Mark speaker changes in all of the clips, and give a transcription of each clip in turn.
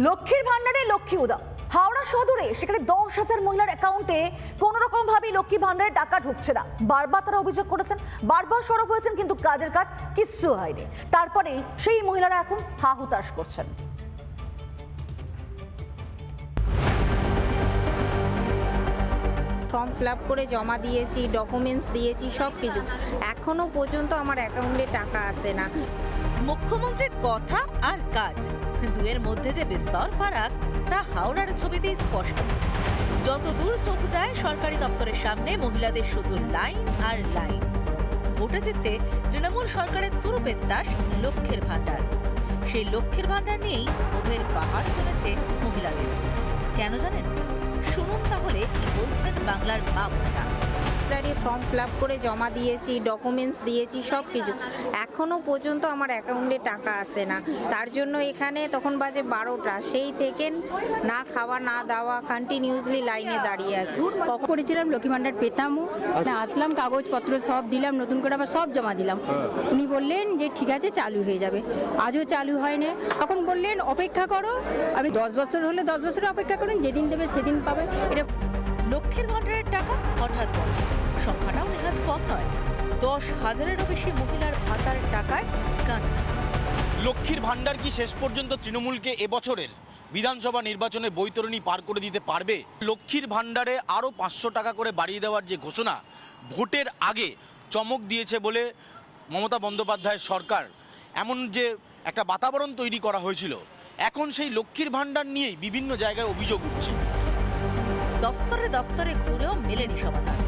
Speaker 1: লক্ষ্মীর ভান্ডারে লক্ষ্মী উদা। হাওড়া সদরে সেখানে দশ হাজার মহিলার অ্যাকাউন্টে কোন রকম ভাবে লক্ষ্মী ভান্ডারের টাকা ঢুকছে না। বারবার তারা অভিযোগ করেছেন, বারবার সরব হয়েছেন, কিন্তু কাজের কাজ কিচ্ছু হয়নি। তারপরেই সেই মহিলারা এখন হা হুতাশ করছেন।
Speaker 2: ফর্ম ফিল করে জমা দিয়েছি, ডকুমেন্টস দিয়েছি সব কিছু এখনও পর্যন্ত আমার অ্যাকাউন্টে টাকা আসে না।
Speaker 3: মুখ্যমন্ত্রীর কথা আর কাজ। দুয়ের মধ্যে যে বিস্তর ফারাক, তা হাওড়ার ছবিতেই স্পষ্ট। যত দূর চোখ যায়, সরকারি দপ্তরের সামনে মহিলাদের শুধু লাইন আর লাইন। ভোটে জিততে তৃণমূল সরকারের তুরুপেত্তাস লক্ষ্যের ভাণ্ডার। সেই লক্ষ্যের ভাণ্ডার নিয়েই ক্ষোভের পাহাড় চলেছে মহিলাদের। কেন জানেন? শুনুন তাহলে কি বলছেন বাংলার মা
Speaker 2: দাঁড়িয়ে ফর্ম ফিল আপ করে জমা দিয়েছি ডকুমেন্টস দিয়েছি সব কিছু। এখনও পর্যন্ত আমার অ্যাকাউন্টে টাকা আসে না। তার জন্য এখানে তখন বাজে বারোটা। সেই থেকে না খাওয়া না দাওয়া কন্টিনিউসলি লাইনে দাঁড়িয়ে আছি।
Speaker 4: কখন করেছিলাম লক্ষ্মী ভাণ্ডার পেতামও না আসলাম কাগজপত্র সব দিলাম নতুন করে আবার সব জমা দিলাম। উনি বললেন যে ঠিক আছে চালু হয়ে যাবে। আজও চালু হয়নি। তখন বললেন অপেক্ষা করো। আমি দশ বছর হলে দশ বছর অপেক্ষা করুন যেদিন দেবে সেদিন পাবে। এটা
Speaker 3: লক্ষ্যের ভাণ্ডারের টাকা হঠাৎ বন্ধ। সংখ্যাটাও নেহাত কম নয়। দশ হাজারেরও বেশি মহিলার ভাতার টাকায় কাজ।
Speaker 5: লক্ষ্মীর ভাণ্ডার কি শেষ পর্যন্ত তৃণমূলকে এবছরের বিধানসভা নির্বাচনে বৈতরণী পার করে দিতে পারবে? লক্ষ্মীর ভাণ্ডারে আরও পাঁচশো টাকা করে বাড়িয়ে দেওয়ার যে ঘোষণা, ভোটের আগে চমক দিয়েছে বলে মমতা বন্দ্যোপাধ্যায়ের সরকার। এমন যে একটা বাতাবরণ তৈরি করা হয়েছিল। এখন সেই লক্ষ্মীর ভাণ্ডার নিয়েই বিভিন্ন জায়গায় অভিযোগ উঠছে।
Speaker 3: দপ্তরে দপ্তরে ঘুরেও মেলেনি সমাধান।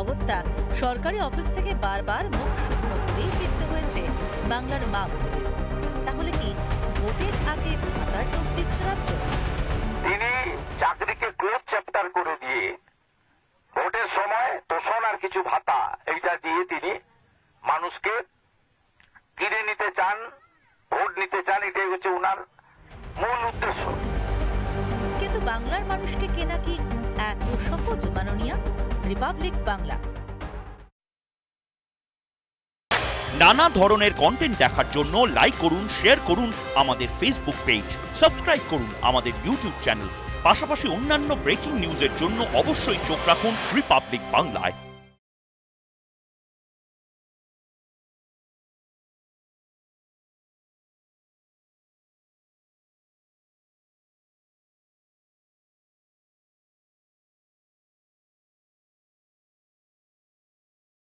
Speaker 3: অগত্যা সরকারি অফিস থেকে বারবার মুখ শুকনো করেই ফিরতে হয়েছে বাংলার মা তাহলে কি ভোটের আগে ভাতার টোপ দিচ্ছে রাজ্য?
Speaker 6: তিনি চাকরিকে ক্লোজ চ্যাপ্টার করে দিয়ে ভোটের সময় তোষণ আর কিছু ভাতা এইটা দিয়ে তিনি মানুষকে কিনে নিতে চান, ভোট নিতে চান, এটাই হচ্ছে উনার
Speaker 3: বাংলার মানুষকে কে নাকি এত সহজ, মাননীয়া? রিপাবলিক বাংলা।
Speaker 7: নানা ধরনের কন্টেন্ট দেখার জন্য লাইক করুন শেয়ার করুন আমাদের ফেসবুক পেজ সাবস্ক্রাইব করুন আমাদের ইউটিউব চ্যানেল পাশাপাশি অন্যান্য ব্রেকিং নিউজের জন্য অবশ্যই চোখ রাখুন রিপাবলিক বাংলায়।